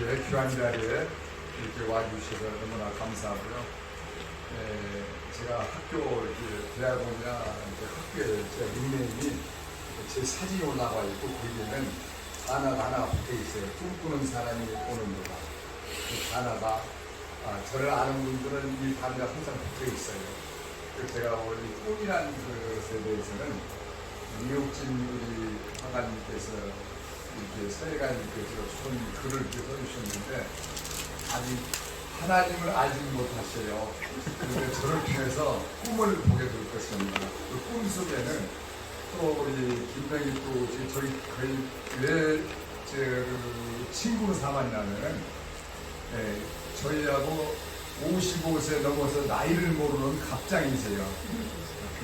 이렇게 귀한 자리에 이렇게 와주셔서 너무나 감사하고요. 에, 제가 학교 이렇게 대학원이나 이제 학교에 제 닉네임이 제 사진이 올라와 있고 거기에는 단어가 하나 붙어 있어요. 꿈꾸는 사람이 오는 거다. 그 단어가 아, 저를 아는 분들은 이 단어가 항상 붙어 있어요. 제가 원래 이 꿈이라는 것에 대해서는 이옥진 우리 화가님께서 이렇게 서예가님께서 좋은 글을 이렇게 써주셨는데 아직 하나님을 알지 못하셔요. 그런데 저를 통해서 꿈을 보게 될 것입니다. 그 꿈 속에는 또 우리 김병희 또 저희- 거의 왜제 친구로 삼았냐면은 예, 저희하고 55세 넘어서 나이를 모르는 갑장이세요.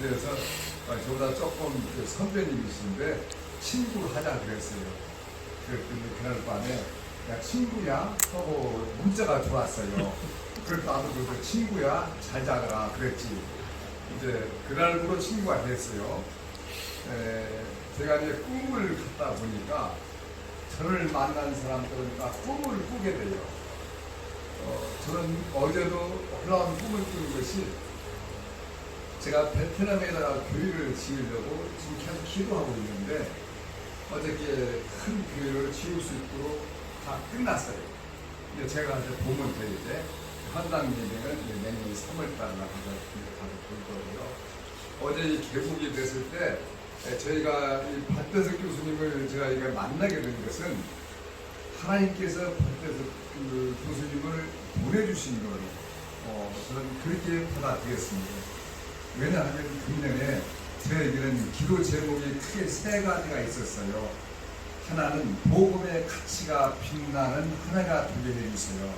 그래서 어, 저보다 조금 그 선배님이신데 친구로 하자 그랬어요. 그랬더니 그날 밤에 야 친구야 하고 문자가 들어왔어요. 그래서 나도 그래서 친구야 잘 자라 그랬지. 이제 그날부로 친구가 됐어요. 에, 제가 이제 꿈을 갖다 보니까 저를 만난 사람들은 다 꿈을 꾸게 돼요. 어, 저는 어제도 올라온 꿈을 꾸는 것이 제가 베트남에다가 교회를 지으려고 지금 계속 기도하고 있는데 어저께 큰 교회를 지을 수 있도록 다 끝났어요. 이제 제가 이제 보면 되는데 헌당 예배는 이제 내년 3월 달에 가서 가서 볼 거고요. 어제 이 개국이 됐을 때 에, 저희가 이 박대석 교수님을 제가 이걸 만나게 된 것은 하나님께서 박대석 그 교수님을 보내주신 걸 어, 저는 그렇게 받아들였습니다. 왜냐하면 금년에 저에게는 기도 제목이 크게 세 가지가 있었어요. 하나는 복음의 가치가 빛나는 한 해가 되게 해주세요.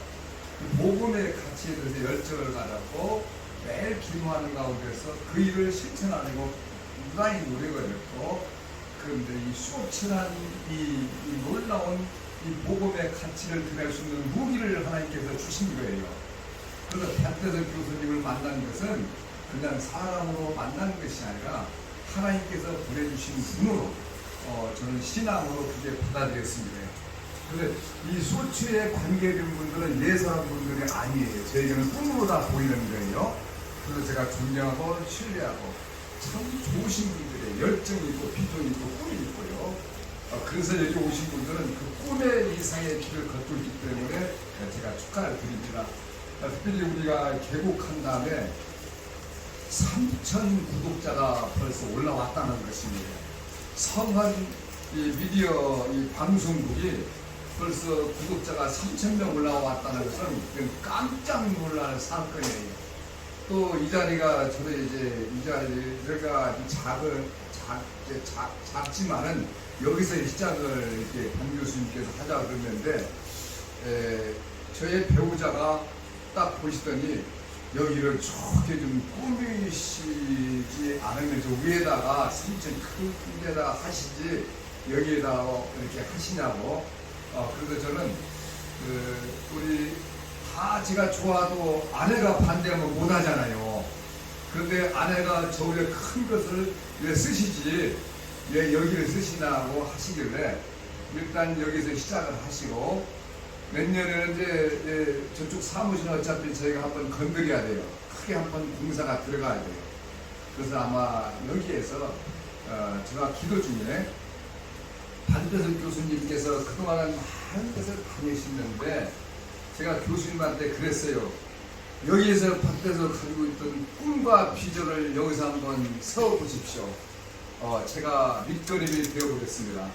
그 복음의 가치에 대해서 열정을 가졌고 매일 기도하는 가운데서 그 일을 실천하려고 무단히 노력을 했고 그런데 이 수천한 이, 이 놀라운 이 복음의 가치를 드릴 수 있는 무기를 하나님께서 주신 거예요. 그래서 박대석 교수님을 만난 것은 그냥 사람으로 만난 것이 아니라 하나님께서 보내주신 분으로 어, 저는 신앙으로 그게 받아들였습니다. 그런데 이 소추에 관계된 분들은 예사한 분들이 아니에요. 저에게는 꿈으로 다 보이는 거예요. 그래서 제가 존경하고 신뢰하고 참 좋으신 분들의 열정이 있고 비전이 있고 꿈이 있고요. 어, 그래서 여기 오신 분들은 그 꿈의 이상의 길을 걷고 있기 때문에 제가 축하를 드립니다. 어, 특별히 우리가 개국한 다음에 3천 구독자가 벌써 올라왔다는 것입니다. 이 미디어 이 방송국이 벌써 구독자가 3천 명 올라왔다는 것은 깜짝 놀랄 사건이에요. 또 이 자리가 저도 이제 이 자리가 작은 작, 작, 작지만은 여기서 시작을 이렇게 반 교수님께서 하자 그랬는데 에, 저의 배우자가 딱 보시더니 여기를 좋게 좀 꾸미시지 않으면서 위에다가 삼천 큰 데다가 하시지 여기에다가 이렇게 하시냐고 어, 그래서 저는 그 우리 다 제가 좋아도 아내가 반대하면 못 하잖아요. 그런데 아내가 저울에 큰 것을 왜 쓰시지 왜 여기를 쓰시냐고 하시길래 일단 여기서 시작을 하시고 내년에는 이제, 이제 저쪽 사무실은 어차피 저희가 한번 건드려야 돼요. 크게 한번 공사가 들어가야 돼요. 그래서 아마 여기에서 어, 제가 기도 중에 반대석 교수님께서 그동안 많은 것을 다니시는데 제가 교수님한테 그랬어요. 여기에서 밖에서 가지고 있던 꿈과 비전을 여기서 한번 세워보십시오. 어, 제가 밑거림이 되어보겠습니다.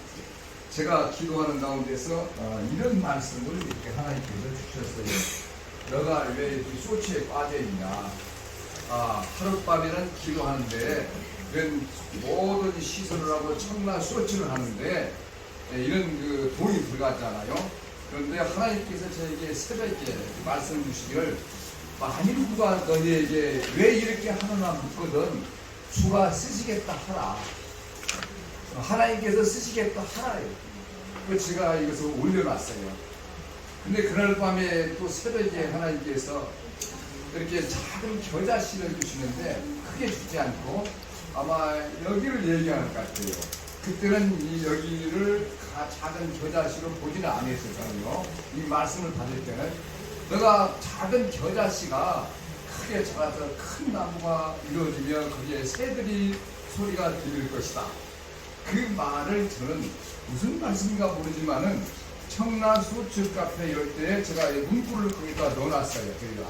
제가 기도하는 가운데서 어, 이런 말씀을 이렇게 하나님께서 주셨어요. 너가 왜 이렇게 소치에 빠져 있냐? 아, 하룻밤에는 기도하는데 이런 모든 시설을 하고 청라 소치를 하는데 예, 이런 그 돈이 들어갔잖아요. 그런데 하나님께서 저에게 새벽에 말씀 주시기를 만일 누가 너희에게 왜 이렇게 하느냐 묻거든 주가 쓰시겠다 하라. 하나님께서 쓰시겠다 하라요. 그 제가 이것을 올려놨어요. 근데 그날 밤에 또 새벽에 하나님께서 이렇게 작은 겨자씨를 주시는데 크게 주지 않고 아마 여기를 얘기하는 것 같아요. 그때는 이 여기를 가- 작은 겨자씨로 보지는 않았었거든요. 이 말씀을 받을 때는 너가 작은 겨자씨가 크게 자라서 큰 나무가 이루어지며 거기에 새들이 소리가 들릴 것이다. 그 말을 저는 무슨 말씀인가 모르지만은 청라 소주 카페 열 때에 제가 이 문구를 거기다 넣어놨어요. 저희가.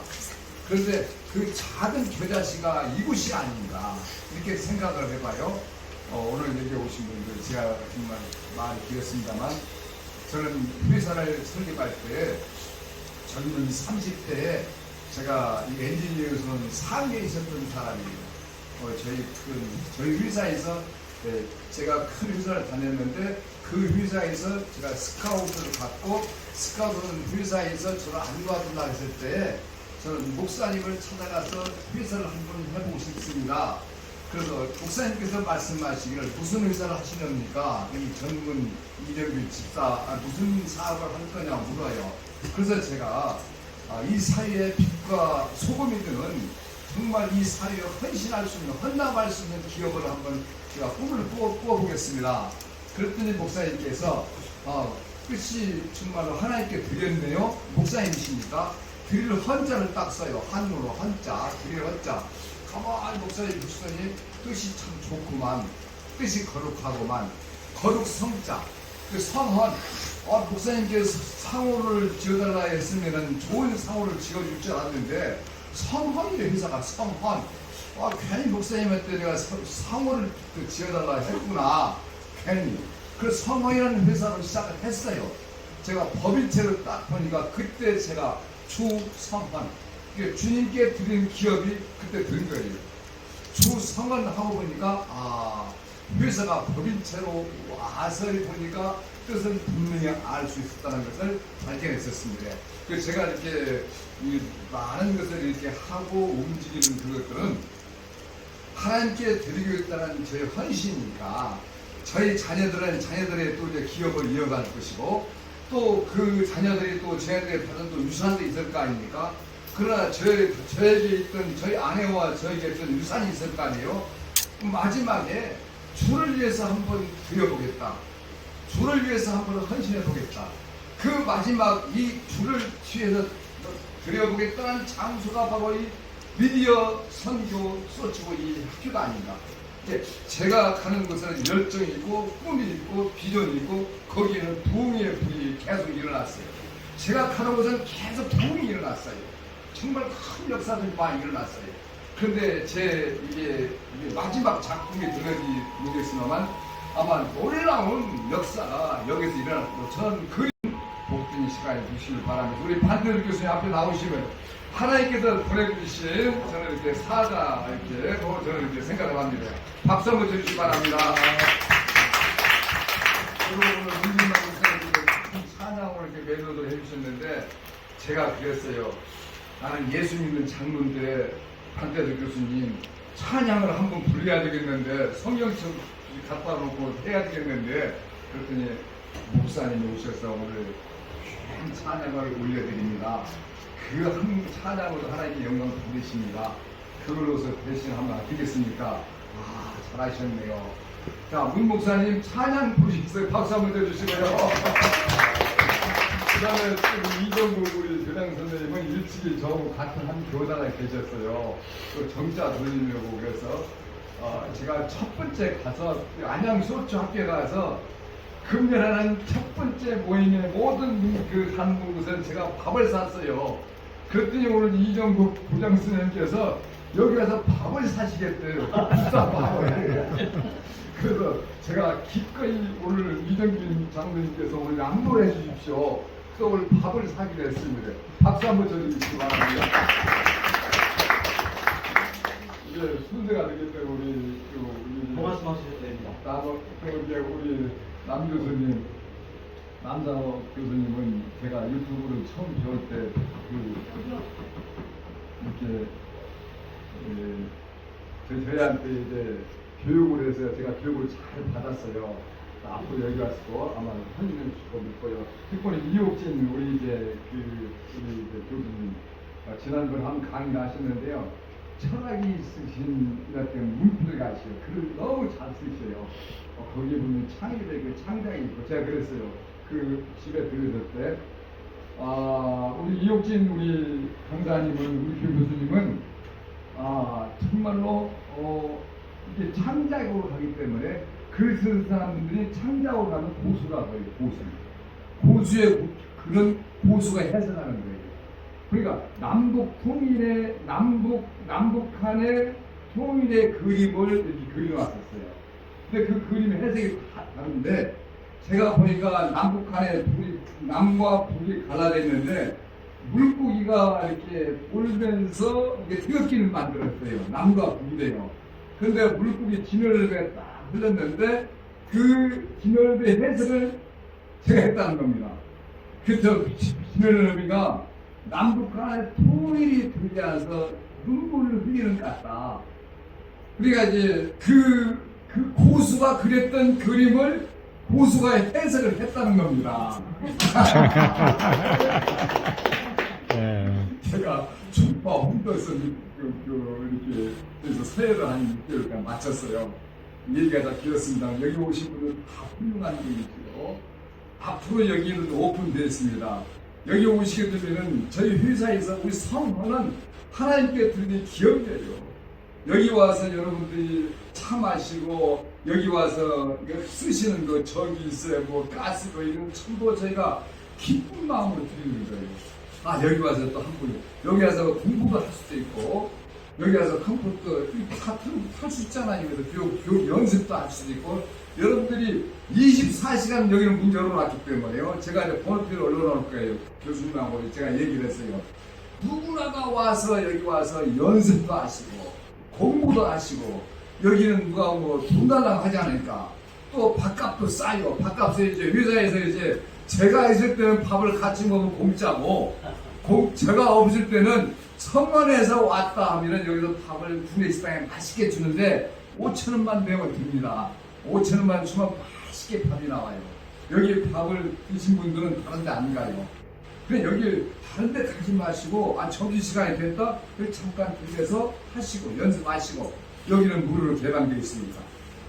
그런데 그 작은 겨자씨가 이곳이 아닌가 이렇게 생각을 해봐요. 어, 오늘 여기 오신 분들 제가 정말 말이 길었습니다만 저는 회사를 설립할 때 젊은 30대에 제가 이 엔지니어에서는 상계에 있었던 사람이에요. 어, 저희 큰 저희 회사에서 예, 제가 큰 회사를 다녔는데 그 회사에서 제가 스카우트를 받고 스카우트는 회사에서 저를 안 도와준다 했을 때 저는 목사님을 찾아가서 회사를 한번 해보고 싶습니다. 그래서 목사님께서 말씀하시기를 무슨 회사를 하시렵니까? 이 젊은 이정규 집사 아, 무슨 사업을 할 거냐 물어요. 그래서 제가 아, 이 사회의 빛과 소금이 되는 정말 이 사회에 헌신할 수 있는 헌납할 수 있는 기업을 한번 제가 꿈을 꾸어, 꾸어보겠습니다. 그랬더니 목사님께서 아, 끝이 정말로 하나님께 드렸네요. 목사님이십니까? 드릴 헌자를 딱 써요. 한으로 헌자, 드릴 헌자. 가만히 목사님 보시더니 뜻이 참 좋구만. 뜻이 거룩하고만. 거룩 성자. 그 성헌. 어, 목사님께서 상호를 지어달라 했으면은 좋은 상호를 지어줄 줄 알았는데 성헌이래 회사가 성헌. 아, 괜히 목사님한테 내가 서- 상호를 그 지어달라 했구나. 괜히. 그 성헌이라는 회사를 시작을 했어요. 제가 법인체로 딱 보니까 그때 제가 주성헌. 이게 주님께 드린 기업이 그때 든 거예요. 주성헌 하고 보니까 아 회사가 법인체로 와서 보니까 뜻은 분명히 알 수 있었다는 것을 발견했었습니다. 그 제가 이렇게 이 많은 것을 이렇게 하고 움직이는 그것들은 하나님께 드리겠다는 저의 헌신이니까 저희 자녀들은 자녀들의 또 이제 기업을 이어갈 것이고 또 그 자녀들이 또 저희한테 받은 또 유산도 있을 거 아닙니까? 그러나 저희, 저에게 있던 저희 아내와 저에게 있던 유산이 있을 거 아니에요? 마지막에 주를 위해서 한번 드려보겠다. 주를 위해서 한번 헌신해 보겠다. 그 마지막 이 주를 위해서 드려보겠다는 장소가 바로 이 미디어 선교 소치고 이 학교가 아닌가. 제가 가는 곳은 열정이 있고 꿈이 있고 비전이 있고 거기에는 부흥의 불이 계속 일어났어요. 제가 가는 곳은 계속 부흥이 일어났어요. 정말 큰 역사들이 많이 일어났어요. 그런데 제 이게, 마지막 작품이 들어지 모르겠으나만 아마 놀라운 역사가 여기서 일어날 거고 저는 그 복된 시간에 주시길 바랍니다. 우리 반대로 교수님 앞에 나오시면 하나님께서 보내주신 저는 이렇게 사자 이렇게 또 저는 이렇게 생각을 합니다. 박수 한번 주시기 바랍니다. 그리고 오늘 문진만 목사님 찬양을 이렇게 멜로디를 해주셨는데 제가 그랬어요. 나는 예수 믿는 장로인데 반대로 교수님 찬양을 한번 불러야 되겠는데 성경책 갖다 놓고 해야 되겠는데 그랬더니 목사님이 오셔서 오늘 큰 찬양을 올려드립니다. 그 한 찬양으로 하나님께 영광을 받으십니다. 그걸로서 대신 한번 아끼겠습니까? 아, 잘하셨네요. 자, 문 목사님 찬양 부르셨어요. 박수 한번 해주시고요. 그 다음에 또 이정국 우리 교장 선생님은 일찍이 저하고 같은 한 교단에 계셨어요. 또 정자 돌리려고 그래서 어, 제가 첫 번째 가서 안양 소초 학교에 가서 금년하는 첫 번째 모임의 모든 그한 곳은 제가 밥을 샀어요. 그랬더니 오늘 이정국 부장 선생님께서 여기 와서 밥을 사시겠대요. 그 비싼 밥을. 그래서 제가 기꺼이 오늘 이정균 장로님께서 오늘 양보해 주십시오. 또 오늘 밥을 사기로 했습니다. 박수 한번 쳐주시기 바랍니다. 이제 순서가 되기 때문에 우리 그 우리 뭐 말씀하셔도 됩니다. 나도 또 이제 우리 남 교수님 남자 교수님은 제가 유튜브를 처음 배울 때 그 이렇게 에, 저- 저희한테 이제 교육을 해서 제가 교육을 잘 받았어요. 앞으로 여기 와서 아마 헌신해 주실 거 믿고요. 특별히 이옥진 우리 이제 그 우리 이제 교수님 어, 지난번에 한 강의 하셨는데요. 철학이 있으신 어떤 문필을 가시오. 글을 너무 잘 쓰셔요. 어, 거기에 보면 창의의 그 창작이 있고 제가 그랬어요. 그 집에 들으실 때 아, 우리 이옥진 우리 강사님은 우리 교 교수님은 아 정말로 어, 이게 창작으로 가기 때문에 글 쓰는 사람들이 창작으로 가면 고수라고 해요. 고수. 고수의 고- 그런 고수가 해석하는 거예요. 그러니까 남북 통일의 남북 남북한의 통일의 그림을 이렇게 그려놨었어요. 근데 그 그림의 해석이 다 다른데 제가 보니까 남북한의 불이 남과 북이 갈라졌는데 물고기가 이렇게 울면서 이게 태극기를 만들었어요. 남과 북이 돼요. 근데 물고기 진열배 딱 흘렀는데 그 진열배 해석을 제가 했다는 겁니다. 그저 진열배가 남북한의 통일이 되어서 눈물을 흘리는 것 같다. 그러니까 이제 그, 그 고수가 그렸던 그림을 고수가 해석을 했다는 겁니다. 예. 제가 중파 혼자서 그, 그, 이렇게 그래서 서예를 한 6개월간 마쳤어요. 얘기가 다 길었습니다. 여기 오신 분은 다 훌륭한 분이고요. 앞으로 여기는 오픈되었습니다. 여기 오시게 되면은 저희 회사에서 우리 성원은 하나님께 드리는 기업이에요. 여기 와서 여러분들이 차 마시고 여기 와서 쓰시는 거 저기 있어요 뭐 가스도 이런 거 전부 저희가 기쁜 마음으로 드리는 거예요. 아 여기 와서 또 한 분 여기 와서 공부도 할 수도 있고 여기 와서 컴퓨터 다탈수 있잖아요. 그래서 교육 연습도 할 수도 있고 여러분들이 24시간 여기는 문 열어놨기 때문에요. 제가 이제 번호표를 올려놓을 거예요. 교수님하고 제가 얘기를 했어요. 누구나가 와서 여기 와서 연습도 하시고 공부도 하시고 여기는 누가 뭐돈 달라고 하지 않으니까 또 밥값도 싸요. 밥값을 이제 회사에서 이제 제가 있을 때는 밥을 같이 먹으면 공짜고 공- 제가 없을 때는 성원에서 왔다 하면은 여기서 밥을 군내 식당에 맛있게 주는데 5천 원만 내면 됩니다. 5천 원만 주면 맛있게 밥이 나와요. 여기 밥을 드신 분들은 다른 데 안 가요. 그래 여기 다른 데 가지 마시고 아 점심시간이 됐다? 그래 잠깐 들려서 하시고 연습하시고 여기는 무료로 개방되어 있습니다.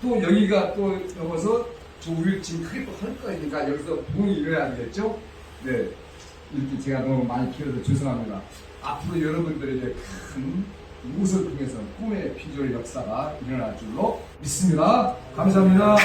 또 여기가 또 넘어서 저 지금 크게 또할 거니까 여기서 부흥이 일어나야 되겠죠? 네. 이렇게 제가 너무 많이 길어서 죄송합니다. 앞으로 여러분들에게 큰 무엇을 통해서 꿈의 비주얼 역사가 일어날 줄로 믿습니다. 감사합니다.